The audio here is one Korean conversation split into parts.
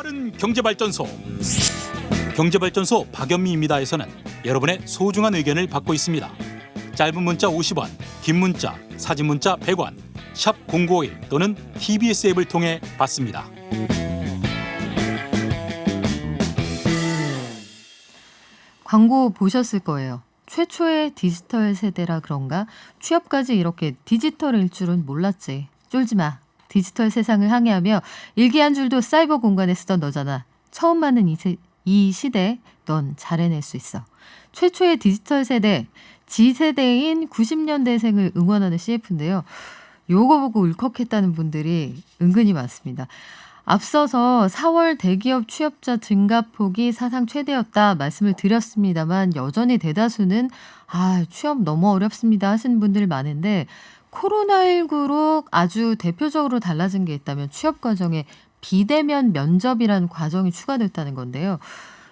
빠른 경제발전소 경제발전소 박연미입니다에서는 여러분의 소중한 의견을 받고 있습니다. 짧은 문자 50원, 긴 문자, 사진 문자 100원, 샵 0951 또는 TBS 앱을 통해 받습니다. 광고 보셨을 거예요. 최초의 디지털 세대라 그런가? 취업까지 이렇게 디지털일 줄은 몰랐지. 쫄지 마. 디지털 세상을 항해하며 일기 한 줄도 사이버 공간에 쓰던 너잖아. 처음 맞는 이, 세, 이 시대 넌 잘 해낼 수 있어. 최초의 디지털 세대, G세대인 90년대생을 응원하는 CF인데요. 요거 보고 울컥했다는 분들이 은근히 많습니다. 앞서서 4월 대기업 취업자 증가폭이 사상 최대였다 말씀을 드렸습니다만 여전히 대다수는 아, 취업 너무 어렵습니다 하시는 분들 많은데 코로나19로 아주 대표적으로 달라진 게 있다면 취업 과정에 비대면 면접이라는 과정이 추가됐다는 건데요.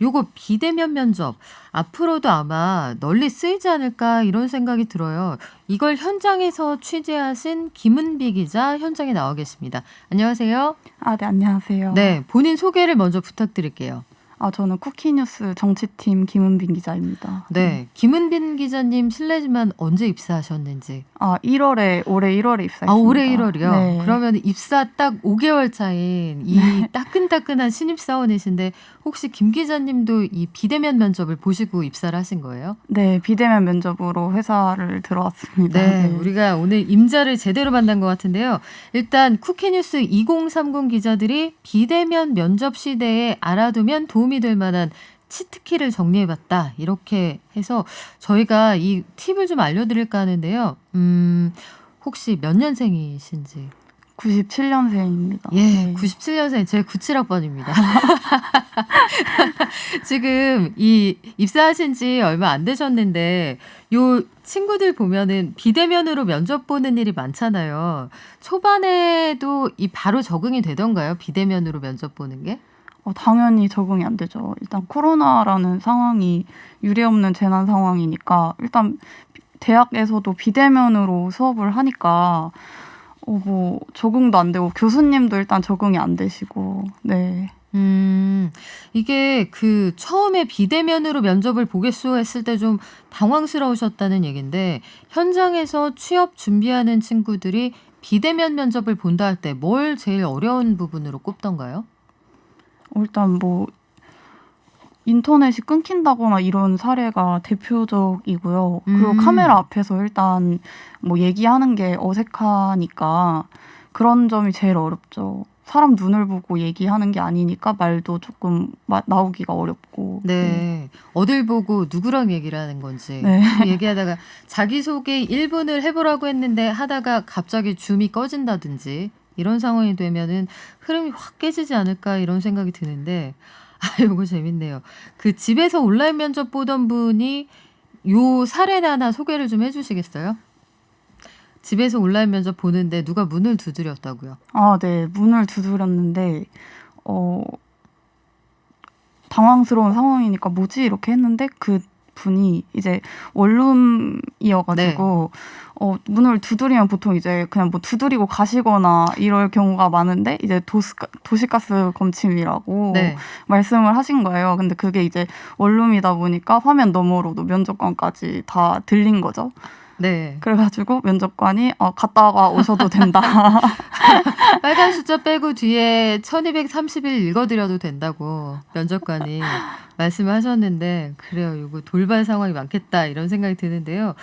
요거 비대면 면접 앞으로도 아마 널리 쓰이지 않을까 이런 생각이 들어요. 이걸 현장에서 취재하신 김은비 기자 현장에 나와 계십니다. 안녕하세요. 아, 네, 안녕하세요. 네, 본인 소개를 먼저 부탁드릴게요. 아, 저는 쿠키뉴스 정치팀 김은빈 기자입니다. 네, 김은빈 기자님 실례지만 언제 입사하셨는지. 아, 1월에 올해 1월에 입사했습니다. 아, 올해 1월이요. 네. 그러면 입사 딱 5개월 차인 이 따끈따끈한 신입사원이신데 혹시 김 기자님도 이 비대면 면접을 보시고 입사를 하신 거예요? 네, 비대면 면접으로 회사를 들어왔습니다. 네, 우리가 오늘 임자를 제대로 만난 것 같은데요. 일단 쿠키뉴스 2030 기자들이 비대면 면접 시대에 알아두면 도움이 될 만한 치트키를 정리해봤다. 이렇게 해서 저희가 이 팁을 좀 알려드릴까 하는데요. 음, 혹시 몇 년생이신지? 97년생입니다. 예, 97년생 제 97학번입니다. 지금 이 입사하신 지 얼마 안 되셨는데 요 친구들 보면은 비대면으로 면접 보는 일이 많잖아요. 초반에도 이 바로 적응이 되던가요? 비대면으로 면접 보는 게? 어, 당연히 적응이 안 되죠. 일단 코로나라는 상황이 유례 없는 재난 상황이니까 일단 대학에서도 비대면으로 수업을 하니까 어, 뭐 적응도 안 되고 교수님도 일단 적응이 안 되시고 네. 음, 이게 그 처음에 비대면으로 면접을 보겠소 했을 때 좀 당황스러우셨다는 얘긴데 현장에서 취업 준비하는 친구들이 비대면 면접을 본다 할 때 뭘 제일 어려운 부분으로 꼽던가요? 어, 일단 뭐 인터넷이 끊긴다거나 이런 사례가 대표적이고요. 그리고 음. 카메라 앞에서 일단 뭐 얘기하는 게 어색하니까 그런 점이 제일 어렵죠. 사람 눈을 보고 얘기하는 게 아니니까 말도 조금 마- 나오기가 어렵고. 네. 어딜 보고 누구랑 얘기를 하는 건지 네. 얘기하다가 자기소개 1분을 해보라고 했는데 하다가 갑자기 줌이 꺼진다든지 이런 상황이 되면은 흐름이 확 깨지지 않을까 이런 생각이 드는데 아 요거 재밌네요. 그 집에서 온라인 면접 보던 분이 요 사례나 하나 소개를 좀 해 주시겠어요? 집에서 온라인 면접 보는데 누가 문을 두드렸다고요. 아, 네. 문을 두드렸는데 어 당황스러운 상황이니까 뭐지 이렇게 했는데 그 분이 이제 원룸이어가지고 어 문을 두드리면 보통 이제 그냥 뭐 두드리고 가시거나 이럴 경우가 많은데 이제 도스 도시가스 검침이라고 네. 말씀을 하신 거예요. 근데 그게 이제 원룸이다 보니까 화면 너머로도 면접관까지 다 들린 거죠. 네. 그래가지고 면접관이 어 갔다가 오셔도 된다. 빨간 숫자 빼고 뒤에 1230일 읽어드려도 된다고 면접관이 말씀을 하셨는데 그래요. 이거 돌발 상황이 많겠다 이런 생각이 드는데요.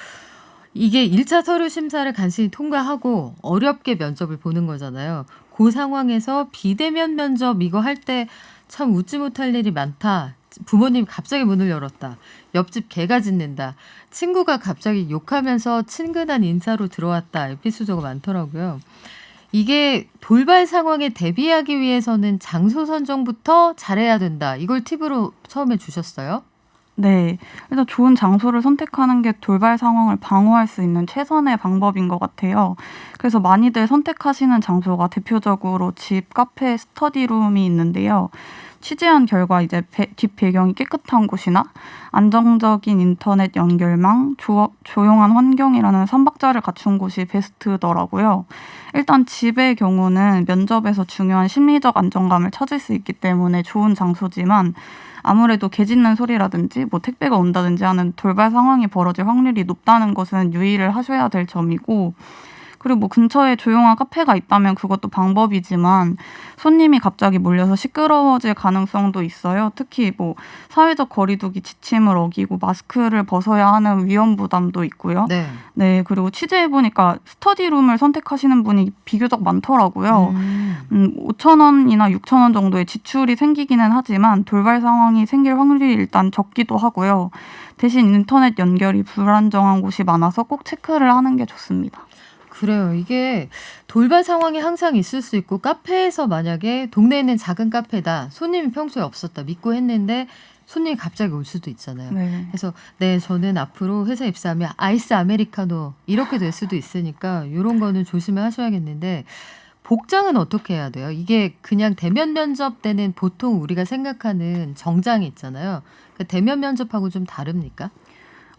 이게 1차 서류 심사를 간신히 통과하고 어렵게 면접을 보는 거잖아요. 그 상황에서 비대면 면접 이거 할 때 참 웃지 못할 일이 많다. 부모님 갑자기 문을 열었다. 옆집 개가 짖는다. 친구가 갑자기 욕하면서 친근한 인사로 들어왔다. 에피소드가 많더라고요. 이게 돌발 상황에 대비하기 위해서는 장소 선정부터 잘해야 된다. 이걸 팁으로 처음에 주셨어요? 네. 일단 좋은 장소를 선택하는 게 돌발 상황을 방어할 수 있는 최선의 방법인 것 같아요. 그래서 많이들 선택하시는 장소가 대표적으로 집, 카페, 스터디룸이 있는데요. 취재한 결과 이제 배- 뒷 배경이 깨끗한 곳이나 안정적인 인터넷 연결망, 조, 조용한 환경이라는 삼박자를 갖춘 곳이 베스트더라고요. 일단 집의 경우는 면접에서 중요한 심리적 안정감을 찾을 수 있기 때문에 좋은 장소지만 아무래도 개 짖는 소리라든지 뭐 택배가 온다든지 하는 돌발 상황이 벌어질 확률이 높다는 것은 유의를 하셔야 될 점이고 그리고 뭐 근처에 조용한 카페가 있다면 그것도 방법이지만 손님이 갑자기 몰려서 시끄러워질 가능성도 있어요. 특히 뭐 사회적 거리두기 지침을 어기고 마스크를 벗어야 하는 위험 부담도 있고요. 네. 네, 그리고 취재해 보니까 스터디룸을 선택하시는 분이 비교적 많더라고요. 음. 음, 5천 원이나 6천 원 정도의 지출이 생기기는 하지만 돌발 상황이 생길 확률이 일단 적기도 하고요. 대신 인터넷 연결이 불안정한 곳이 많아서 꼭 체크를 하는 게 좋습니다. 그래요. 이게 돌발 상황이 항상 있을 수 있고 카페에서 만약에 동네에 있는 작은 카페다. 손님이 평소에 없었다. 믿고 했는데 손님이 갑자기 올 수도 있잖아요. 네. 그래서 네 저는 앞으로 회사 입사하면 아이스 아메리카노 이렇게 될 수도 있으니까 이런 거는 조심을 하셔야겠는데 복장은 어떻게 해야 돼요? 이게 그냥 대면 면접 때는 보통 우리가 생각하는 정장이 있잖아요. 그 대면 면접하고 좀 다릅니까?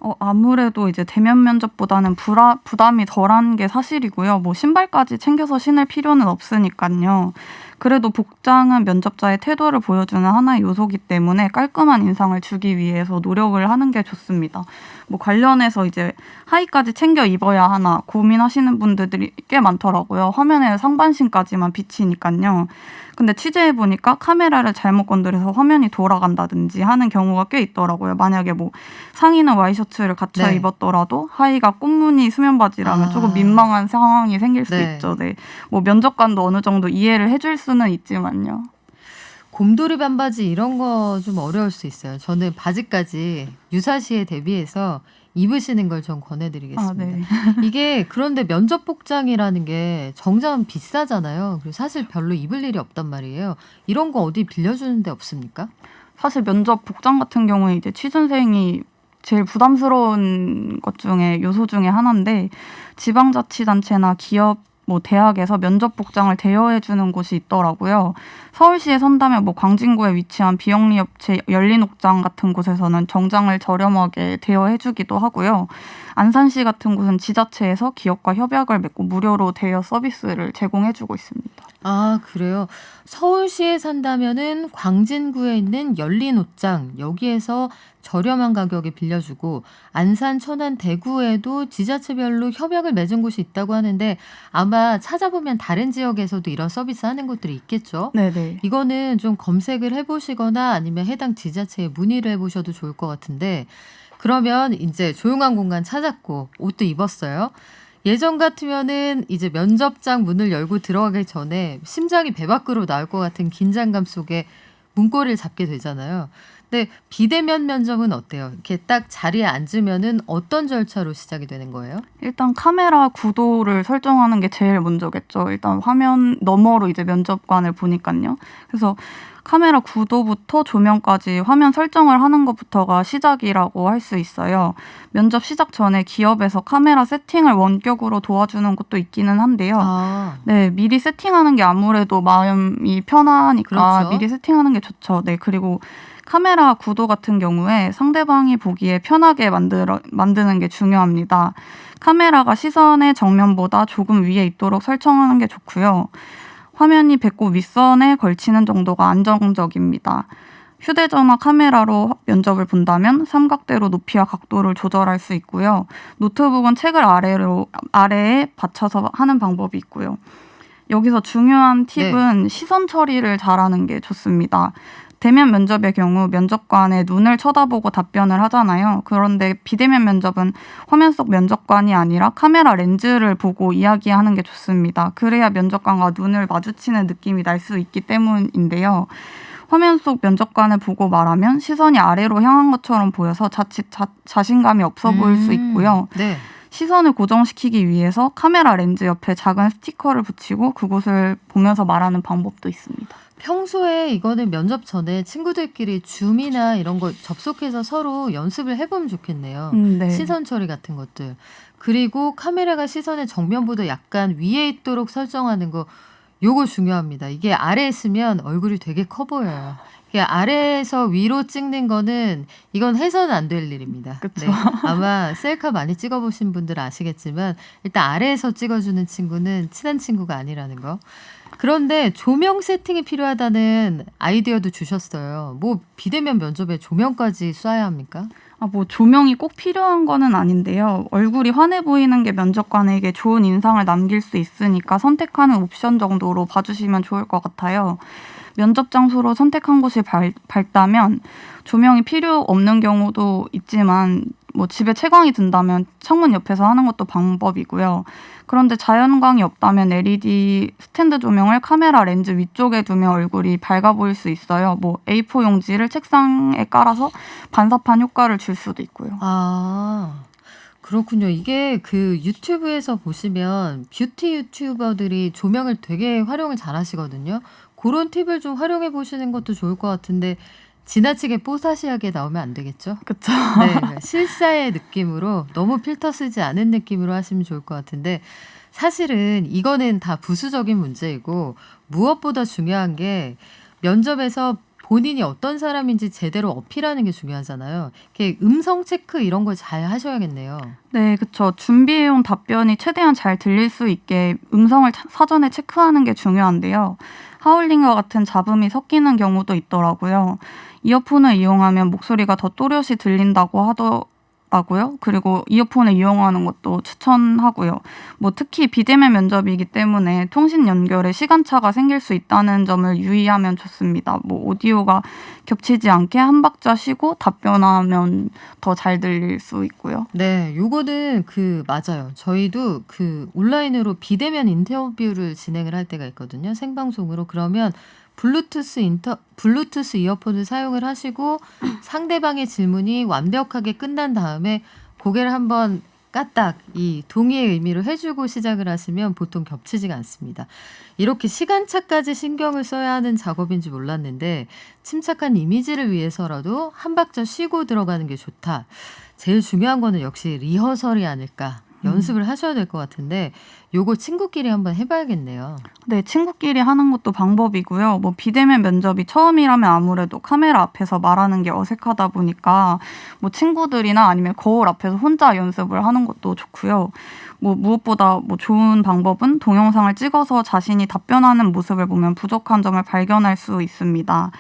어, 아무래도 이제 대면 면접보다는 부라, 부담이 덜한 게 사실이고요. 뭐 신발까지 챙겨서 신을 필요는 없으니까요. 그래도 복장은 면접자의 태도를 보여주는 하나의 요소기 때문에 깔끔한 인상을 주기 위해서 노력을 하는 게 좋습니다. 뭐 관련해서 이제 하의까지 챙겨 입어야 하나 고민하시는 분들이 꽤 많더라고요. 화면에는 상반신까지만 비치니까요. 근데 취재해 보니까 카메라를 잘못 건드려서 화면이 돌아간다든지 하는 경우가 꽤 있더라고요. 만약에 뭐 상의는 와이셔츠를 갖춰 네. 입었더라도 하의가 꽃무늬 수면 바지라면 아. 조금 민망한 상황이 생길 수 네. 있죠. 네. 뭐 면접관도 어느 정도 이해를 해줄 수는 있지만요. 곰돌이 반바지 이런 거 좀 어려울 수 있어요. 저는 바지까지 유사시에 대비해서 입으시는 걸좀 권해드리겠습니다. 아, 네. 이게 그런데 면접 복장이라는 게 정장은 비싸잖아요. 그리고 사실 별로 입을 일이 없단 말이에요. 이런 거 어디 빌려주는 데 없습니까? 사실 면접 복장 같은 경우에 이제 취준생이 제일 부담스러운 것 중에 요소 중에 하나인데 지방자치단체나 기업 뭐 대학에서 면접 복장을 대여해 주는 곳이 있더라고요. 서울시에 선다면 뭐 광진구에 위치한 비영리 업체 열린옥장 같은 곳에서는 정장을 저렴하게 대여해 주기도 하고요. 안산시 같은 곳은 지자체에서 기업과 협약을 맺고 무료로 대여 서비스를 제공해 주고 있습니다. 아, 그래요. 서울시에 산다면은 광진구에 있는 열린 옷장 여기에서 저렴한 가격에 빌려주고 안산, 천안, 대구에도 지자체별로 협약을 맺은 곳이 있다고 하는데 아마 찾아보면 다른 지역에서도 이런 서비스 하는 곳들이 있겠죠. 네네. 이거는 좀 검색을 해보시거나 아니면 해당 지자체에 문의를 해보셔도 좋을 것 같은데 그러면 이제 조용한 공간 찾았고 옷도 입었어요. 예전 같으면은 이제 면접장 문을 열고 들어가기 전에 심장이 배 밖으로 나올 것 같은 긴장감 속에 문고리를 잡게 되잖아요. 근데 비대면 면접은 어때요? 이렇게 딱 자리에 앉으면은 어떤 절차로 시작이 되는 거예요? 일단 카메라 구도를 설정하는 게 제일 먼저겠죠. 일단 화면 너머로 이제 면접관을 보니까요. 그래서 카메라 구도부터 조명까지 화면 설정을 하는 것부터가 시작이라고 할 수 있어요. 면접 시작 전에 기업에서 카메라 세팅을 원격으로 도와주는 곳도 있기는 한데요. 아, 네, 미리 세팅하는 게 아무래도 마음이 편하니까 그렇죠. 미리 세팅하는 게 좋죠. 네, 그리고 카메라 구도 같은 경우에 상대방이 보기에 편하게 만들어, 만드는 게 중요합니다. 카메라가 시선의 정면보다 조금 위에 있도록 설정하는 게 좋고요. 화면이 배꼽 윗선에 걸치는 정도가 안정적입니다. 휴대전화 카메라로 면접을 본다면 삼각대로 높이와 각도를 조절할 수 있고요. 노트북은 책을 아래로 아래에 받쳐서 하는 방법이 있고요. 여기서 중요한 팁은 시선 처리를 잘하는 게 좋습니다. 대면 면접의 경우 면접관의 눈을 쳐다보고 답변을 하잖아요. 그런데 비대면 면접은 화면 속 면접관이 아니라 카메라 렌즈를 보고 이야기하는 게 좋습니다. 그래야 면접관과 눈을 마주치는 느낌이 날 수 있기 때문인데요. 화면 속 면접관을 보고 말하면 시선이 아래로 향한 것처럼 보여서 자칫 자, 자신감이 없어 보일 수 음, 있고요. 네. 시선을 고정시키기 위해서 카메라 렌즈 옆에 작은 스티커를 붙이고 그곳을 보면서 말하는 방법도 있습니다. 평소에 이거는 면접 전에 친구들끼리 줌이나 이런 거 접속해서 서로 연습을 해보면 좋겠네요. 음, 네. 시선 처리 같은 것들. 그리고 카메라가 시선의 정면보다 약간 위에 있도록 설정하는 거. 요거 중요합니다. 이게 아래에 쓰면 얼굴이 되게 커 보여요. 이게 아래에서 위로 찍는 거는 이건 해서는 안 될 일입니다. 그쵸. 네, 아마 셀카 많이 찍어보신 분들 아시겠지만 일단 아래에서 찍어주는 친구는 친한 친구가 아니라는 거. 그런데 조명 세팅이 필요하다는 아이디어도 주셨어요. 뭐 비대면 면접에 조명까지 쏴야 합니까? 아, 뭐 조명이 꼭 필요한 거는 아닌데요. 얼굴이 환해 보이는 게 면접관에게 좋은 인상을 남길 수 있으니까 선택하는 옵션 정도로 봐주시면 좋을 것 같아요. 면접 장소로 선택한 곳이 밝, 밝다면 조명이 필요 없는 경우도 있지만 뭐 집에 채광이 든다면 창문 옆에서 하는 것도 방법이고요. 그런데 자연광이 없다면 LED 스탠드 조명을 카메라 렌즈 위쪽에 두면 얼굴이 밝아 보일 수 있어요. 뭐 A4 용지를 책상에 깔아서 반사판 효과를 줄 수도 있고요. 아, 그렇군요. 이게 그 유튜브에서 보시면 뷰티 유튜버들이 조명을 되게 활용을 잘 하시거든요. 그런 팁을 좀 활용해 보시는 것도 좋을 것 같은데 지나치게 뽀사시하게 나오면 안 되겠죠? 그쵸? 네, 그러니까 실사의 느낌으로 너무 필터 쓰지 않은 느낌으로 하시면 좋을 것 같은데 사실은 이거는 다 부수적인 문제이고 무엇보다 중요한 게 면접에서 본인이 어떤 사람인지 제대로 어필하는 게 중요하잖아요. 이렇게 음성 체크 이런 걸 잘 하셔야겠네요. 네, 그쵸. 준비해온 답변이 최대한 잘 들릴 수 있게 음성을 차- 사전에 체크하는 게 중요한데요. 하울링과 같은 잡음이 섞이는 경우도 있더라고요. 이어폰을 이용하면 목소리가 더 또렷이 들린다고 하더 라고요. 그리고 이어폰을 이용하는 것도 추천하고요. 뭐 특히 비대면 면접이기 때문에 통신 연결에 시간차가 생길 수 있다는 점을 유의하면 좋습니다. 뭐 오디오가 겹치지 않게 한 박자 쉬고 답변하면 더 잘 들릴 수 있고요. 네, 요거는 그 맞아요. 저희도 그 온라인으로 비대면 인터뷰를 진행을 할 때가 있거든요. 생방송으로 그러면 블루투스 인터 블루투스 이어폰을 사용을 하시고 상대방의 질문이 완벽하게 끝난 다음에 고개를 한번 까딱 이 동의의 의미로 해주고 시작을 하시면 보통 겹치지가 않습니다. 이렇게 시간차까지 신경을 써야 하는 작업인지 몰랐는데 침착한 이미지를 위해서라도 한 박자 쉬고 들어가는 게 좋다. 제일 중요한 거는 역시 리허설이 아닐까. 연습을 하셔야 될 것 같은데 요거 친구끼리 한번 해봐야겠네요. 네, 친구끼리 하는 것도 방법이고요. 뭐 비대면 면접이 처음이라면 아무래도 카메라 앞에서 말하는 게 어색하다 보니까 뭐 친구들이나 아니면 거울 앞에서 혼자 연습을 하는 것도 좋고요. 뭐 무엇보다 뭐 좋은 방법은 동영상을 찍어서 자신이 답변하는 모습을 보면 부족한 점을 발견할 수 있습니다.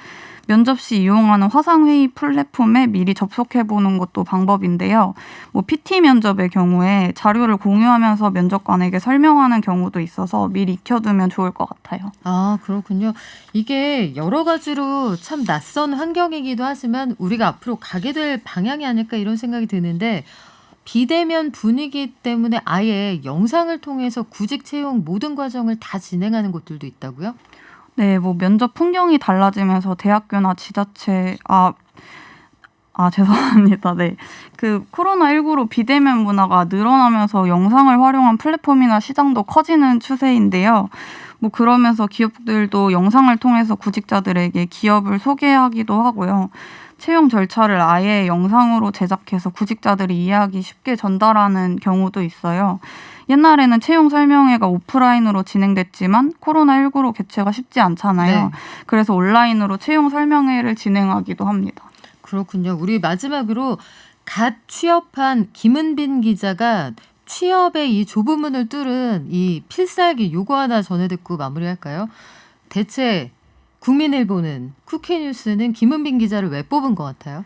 면접 시 이용하는 화상회의 플랫폼에 미리 접속해 보는 것도 방법인데요. 뭐 PT 면접의 경우에 자료를 공유하면서 면접관에게 설명하는 경우도 있어서 미리 익혀두면 좋을 것 같아요. 아, 그렇군요. 이게 여러 가지로 참 낯선 환경이기도 하지만 우리가 앞으로 가게 될 방향이 아닐까 이런 생각이 드는데 비대면 분위기 때문에 아예 영상을 통해서 구직 채용 모든 과정을 다 진행하는 곳들도 있다고요? 네, 뭐 면접 풍경이 달라지면서 대학교나 지자체 아 아, 죄송합니다. 네. 그 코로나19로 비대면 문화가 늘어나면서 영상을 활용한 플랫폼이나 시장도 커지는 추세인데요. 뭐 그러면서 기업들도 영상을 통해서 구직자들에게 기업을 소개하기도 하고요. 채용 절차를 아예 영상으로 제작해서 구직자들이 이해하기 쉽게 전달하는 경우도 있어요. 옛날에는 채용 설명회가 오프라인으로 진행됐지만 코로나19로 개최가 쉽지 않잖아요. 네. 그래서 온라인으로 채용 설명회를 진행하기도 합니다. 그렇군요. 우리 마지막으로 갓 취업한 김은빈 기자가 취업의 이 좁은 문을 뚫은 이 필살기 요거 하나 전해 듣고 마무리할까요? 대체 국민일보는 쿠키뉴스는 김은빈 기자를 왜 뽑은 것 같아요?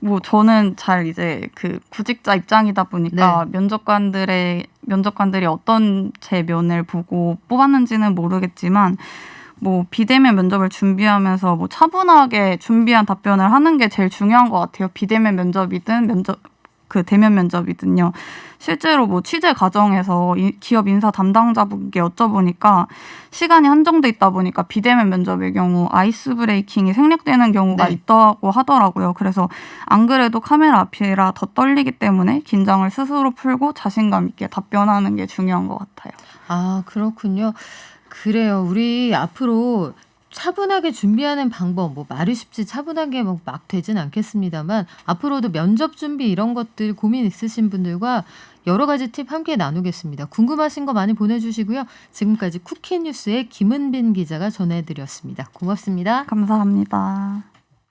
뭐 저는 잘 이제 그 구직자 입장이다 보니까 면접관들의 면접관들이 어떤 제 면을 보고 뽑았는지는 모르겠지만 뭐 비대면 면접을 준비하면서 뭐 차분하게 준비한 답변을 하는 게 제일 중요한 것 같아요. 비대면 면접이든 면접 그 대면 면접이든요. 실제로 뭐 취재 과정에서 이- 기업 인사 담당자분께 여쭤보니까 시간이 한정돼 있다 보니까 비대면 면접의 경우 아이스 브레이킹이 생략되는 경우가 네. 있다고 하더라고요. 그래서 안 그래도 카메라 앞이라 더 떨리기 때문에 긴장을 스스로 풀고 자신감 있게 답변하는 게 중요한 것 같아요. 아, 그렇군요. 그래요. 우리 앞으로 차분하게 준비하는 방법, 뭐 말이 쉽지 차분하게 뭐막 되진 않겠습니다만 앞으로도 면접 준비 이런 것들 고민 있으신 분들과 여러 가지 팁 함께 나누겠습니다. 궁금하신 거 많이 보내주시고요. 지금까지 쿠키 뉴스의 김은빈 기자가 전해드렸습니다. 고맙습니다. 감사합니다.